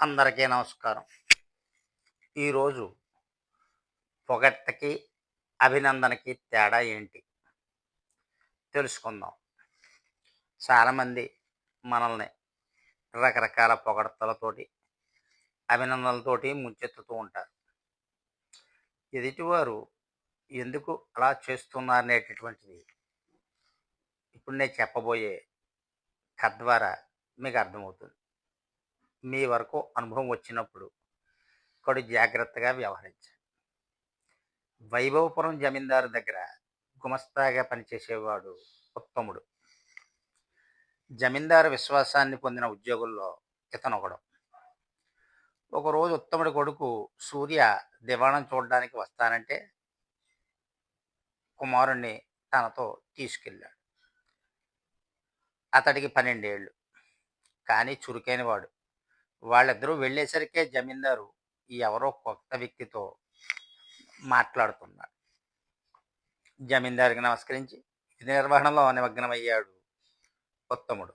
అందరికీ నమస్కారం. ఈరోజు పొగట్టకి అభినందనకి తేడా ఏంటి? తెలుసుకుందాం. చాలామంది మనల్ని రకరకాల పొగడతలతోటి అభినందనలతోటి ముంచెత్తుతూ ఉంటారు. ఎదుటివారు ఎందుకు అలా చేస్తున్నారనేటటువంటిది ఇప్పుడు నేను చెప్పబోయే కథ ద్వారా మీకు అర్థమవుతుంది. మీ వరకు అనుభవం వచ్చినప్పుడు కొడు జాగ్రత్తగా వ్యవహరించండి వైభవపురం జమీందారు దగ్గర గుమస్తాగా పనిచేసేవాడు ఉత్తముడు. జమీందారు విశ్వాసాన్ని పొందిన ఉద్యోగుల్లో ఇతను ఒకడు ఒకరోజు ఉత్తముడి కొడుకు సూర్య దివాణం చూడడానికి వస్తానంటే కుమారుణ్ణి తనతో తీసుకెళ్ళాడు. అతడికి పన్నెండేళ్ళు. కానీ చురుకైన వాడు వాళ్ళిద్దరూ వెళ్ళేసరికే జమీందారు ఎవరో కొత్త వ్యక్తితో మాట్లాడుతున్నాడు జమీందారికి నమస్కరించి విధి నిర్వహణలో నిమగ్నమయ్యాడు ఉత్తముడు.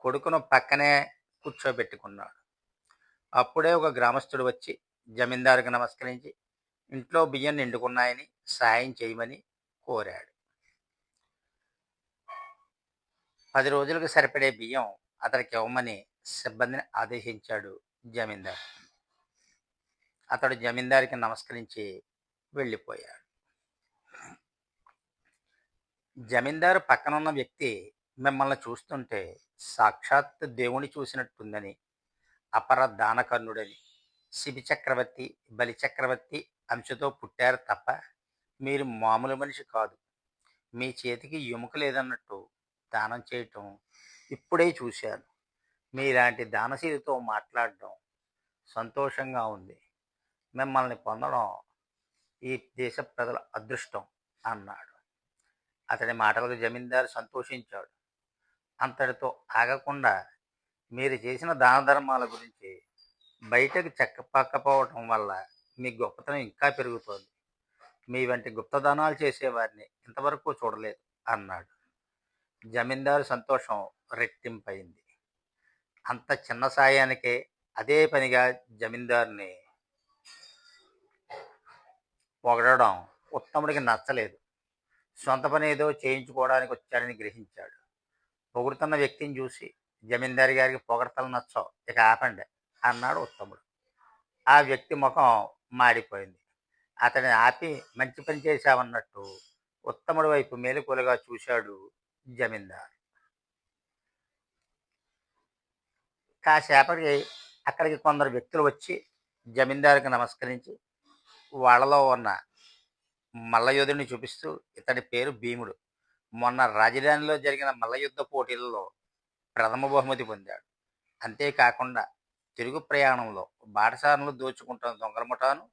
కొడుకును పక్కనే కూర్చోబెట్టుకున్నాడు. అప్పుడే ఒక గ్రామస్తుడు వచ్చి జమీందారుకి నమస్కరించి ఇంట్లో బియ్యం నిండుకున్నాయని సాయం చేయమని కోరాడు. పది రోజులకు సరిపడే బియ్యం అతనికి ఇవ్వమని సిబ్బందిని ఆదేశించాడు జమీందార్. అతడు జమీందారికి నమస్కరించి వెళ్ళిపోయాడు. జమీందారు పక్కనున్న వ్యక్తి మిమ్మల్ని చూస్తుంటే సాక్షాత్ దేవుని చూసినట్టుందని అపర దానకర్ణుడని శిబి చక్రవర్తి బలి చక్రవర్తి అంశతో పుట్టారు తప్ప మీరు మామూలు మనిషి కాదు. మీ చేతికి ఎముక లేదన్నట్టు దానం చేయటం ఇప్పుడే చూశాను. మీలాంటి దానశీలితో మాట్లాడడం సంతోషంగా ఉంది. మిమ్మల్ని పొందడం ఈ దేశ ప్రజల అదృష్టం అన్నాడు. అతడి మాటలకు జమీందారు సంతోషించాడు. అంతటితో ఆగకుండా మీరు చేసిన దాన ధర్మాల గురించి బయటకు చెక్కపక్కపోవటం వల్ల మీ గొప్పతనం ఇంకా పెరుగుతోంది. మీ వంటి గుప్తదానాలు చేసేవారిని ఇంతవరకు చూడలేదు అన్నాడు. జమీందారు సంతోషం రెట్టింపైంది. అంత చిన్న సాయానికే అదే పనిగా జమీందారుని పొగడడం ఉత్తముడికి నచ్చలేదు. సొంత పని ఏదో చేయించుకోవడానికి వచ్చాడని గ్రహించాడు. పొగుడుతున్న వ్యక్తిని చూసి జమీందారి గారికి పొగడతలు నచ్చవు ఇక ఆపండి అన్నాడు ఉత్తముడు. ఆ వ్యక్తి ముఖం మాడిపోయింది. అతడిని ఆపి మంచి పని చేశావన్నట్టు ఉత్తముడి వైపు మేలుకొలుగా చూశాడు జమీందారు. కాసేపటికి అక్కడికి కొందరు వ్యక్తులు వచ్చి జమీందారుకి నమస్కరించి వాళ్ళలో ఉన్న మల్లయోధుడిని చూపిస్తూ ఇతడి పేరు భీముడు. మొన్న రాజధానిలో జరిగిన మల్లయుద్ధ పోటీలలో ప్రథమ బహుమతి పొందాడు. అంతేకాకుండా తిరుగు ప్రయాణంలో బాటసారులు దోచుకుంటున్న దొంగలముఠాను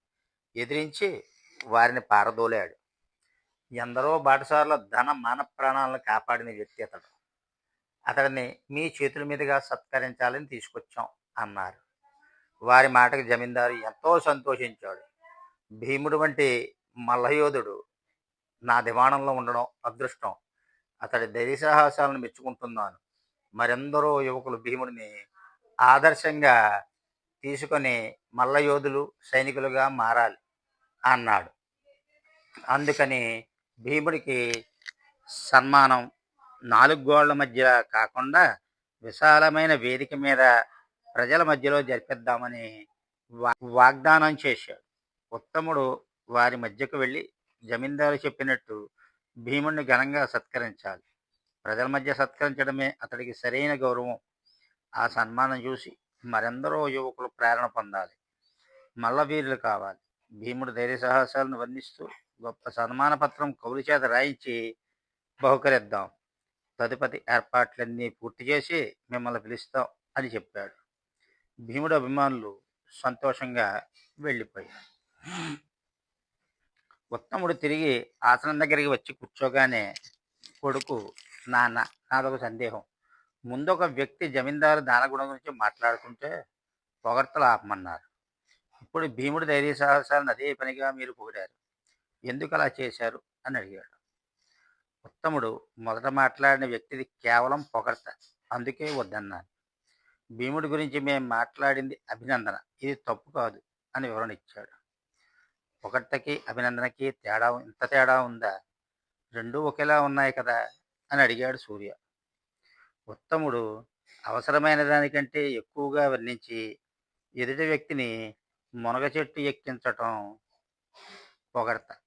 ఎదిరించి వారిని పారదోలాడు. ఎందరో బాటసారుల ధన మాన ప్రాణాలను కాపాడిన వ్యక్తి అతడు. అతడిని మీ చేతుల మీదుగా సత్కరించాలని తీసుకొచ్చాం అన్నారు. వారి మాటకు జమీందారు ఎంతో సంతోషించాడు. భీముడు వంటి మల్లయోధుడు నా దివాణంలో ఉండడం అదృష్టం. అతడి ధైర్య సాహసాలను మెచ్చుకుంటున్నాను. మరెందరో యువకులు భీముడిని ఆదర్శంగా తీసుకొని మల్లయోధులు సైనికులుగా మారాలి అన్నాడు. అందుకని భీముడికి సన్మానం నాలుగు గోళ్ళ మధ్య కాకుండా విశాలమైన వేదిక మీద ప్రజల మధ్యలో జరిపిద్దామని వా- వాగ్దానం చేశాడు. ఉత్తముడు వారి మధ్యకు వెళ్ళి జమీందారు చెప్పినట్టు భీముణ్ణి ఘనంగా సత్కరించాలి. ప్రజల మధ్య సత్కరించడమే అతడికి సరైన గౌరవం. ఆ సన్మానం చూసి మరెందరో యువకులు ప్రేరణ పొందాలి. మల్లవీరులు కావాలి. భీముడు ధైర్య సాహసాలను వర్ణిస్తూ గొప్ప సన్మాన పత్రం కౌలు చేత రాయించి బహుకరిద్దాం. తదుపరి ఏర్పాట్లన్నీ పూర్తి చేసి మిమ్మల్ని పిలుస్తాం అని చెప్పాడు. భీముడు అభిమానులు సంతోషంగా వెళ్ళిపోయారు. ఉత్తముడు తిరిగి ఆసనం దగ్గరికి వచ్చి కూర్చోగానే కొడుకు నాన్న నాదొక సందేహం. ముందు ఒక వ్యక్తి జమీందారు దానగుణం గురించి మాట్లాడుకుంటే పొగడ్తలు ఆపమన్నారు. ఇప్పుడు భీముడు ధైర్య సాహసాలను అదే పనిగా మీరు పొగిడారు. ఎందుకు అలా చేశారు? అని అడిగాడు. ఉత్తముడు మొదట మాట్లాడిన వ్యక్తిది కేవలం పొగడత. అందుకే వద్దన్నాను. భీముడి గురించి మేము మాట్లాడింది అభినందన. ఇది తప్పు కాదు అని వివరణ ఇచ్చాడు. పొగడ్తకి అభినందనకి తేడా ఇంత తేడా ఉందా? రెండూ ఒకేలా ఉన్నాయి కదా? అని అడిగాడు సూర్య. ఉత్తముడు అవసరమైన దానికంటే ఎక్కువగా వర్ణించి ఎదుటి వ్యక్తిని మునగ చెట్టు ఎక్కించటం పొగడత.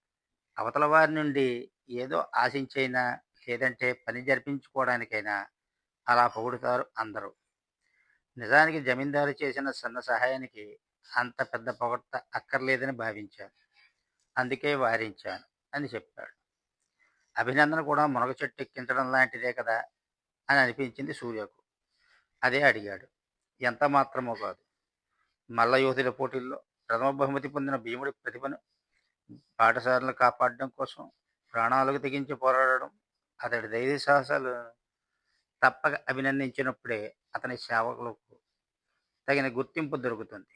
అవతల వారి నుండి ఏదో ఆశించైనా లేదంటే పని జరిపించుకోవడానికైనా అలా పొగుడుతారు అందరూ. నిజానికి జమీందారు చేసిన సన్న సహాయానికి అంత పెద్ద పొగట్ట అక్కర్లేదని భావించాను. అందుకే వారించాను అని చెప్పాడు. అభినందన కూడా మునగ చెట్టు ఎక్కించడం లాంటిదే కదా అని అనిపించింది సూర్యకు. అదే అడిగాడు. ఎంత మాత్రమో కాదు. మల్ల యువతుల పోటీల్లో ప్రథమ బహుమతి పొందిన భీముడి ప్రతిభను పాఠశాలను కాపాడడం కోసం ప్రాణాలకు తెగించి పోరాడడం అతడి ధైర్య సాహసాలు తప్పక అభినందించినప్పుడే అతని సేవకులకు తగిన గుర్తింపు దొరుకుతుంది.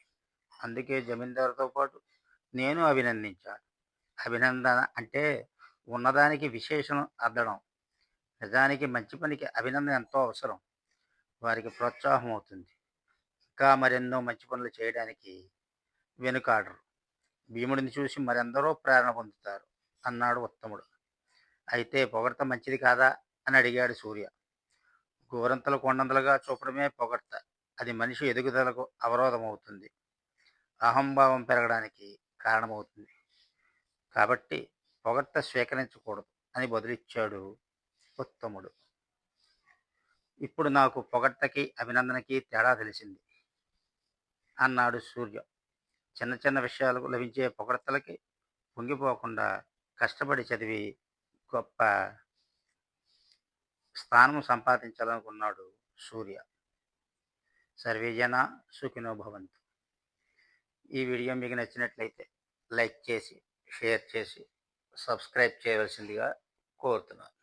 అందుకే జమీందారుతో పాటు నేను అభినందించాను అభినందన అంటే ఉన్నదానికి విశేషణం అద్దడం. నిజానికి మంచి పనికి అభినందన ఎంతో అవసరం. వారికి ప్రోత్సాహం అవుతుంది. ఇంకా మరెన్నో మంచి పనులు చేయడానికి వెనుకాడరు. భీముడిని చూసి మరెందరో ప్రేరణ పొందుతారు. అన్నాడు ఉత్తముడు. అయితే పొగడ్త మంచిది కాదా? అని అడిగాడు సూర్య. గోరంతలు కొండంతలుగా చూపడమే పొగడ్త. అది మనిషి ఎదుగుదలకు అవరోధం అవుతుంది అహంభావం పెరగడానికి కారణమవుతుంది. కాబట్టి పొగడ్త స్వీకరించకూడదు అని బదులిచ్చాడు ఉత్తముడు. ఇప్పుడు నాకు పొగడ్తకి అభినందనకి తేడా తెలిసింది అన్నాడు సూర్య. చిన్న చిన్న విషయాలకు లభించే పొగడ్తలకి పొంగిపోకుండా కష్టపడి చదివి గొప్ప స్థానం సంపాదించాలనుకున్నాడు సూర్య. సర్వేజన సుఖినో భవంతు. ఈ వీడియో మీకు నచ్చినట్లయితే లైక్ చేసి షేర్ చేసి సబ్స్క్రైబ్ చేయవలసిందిగా కోరుతున్నాను.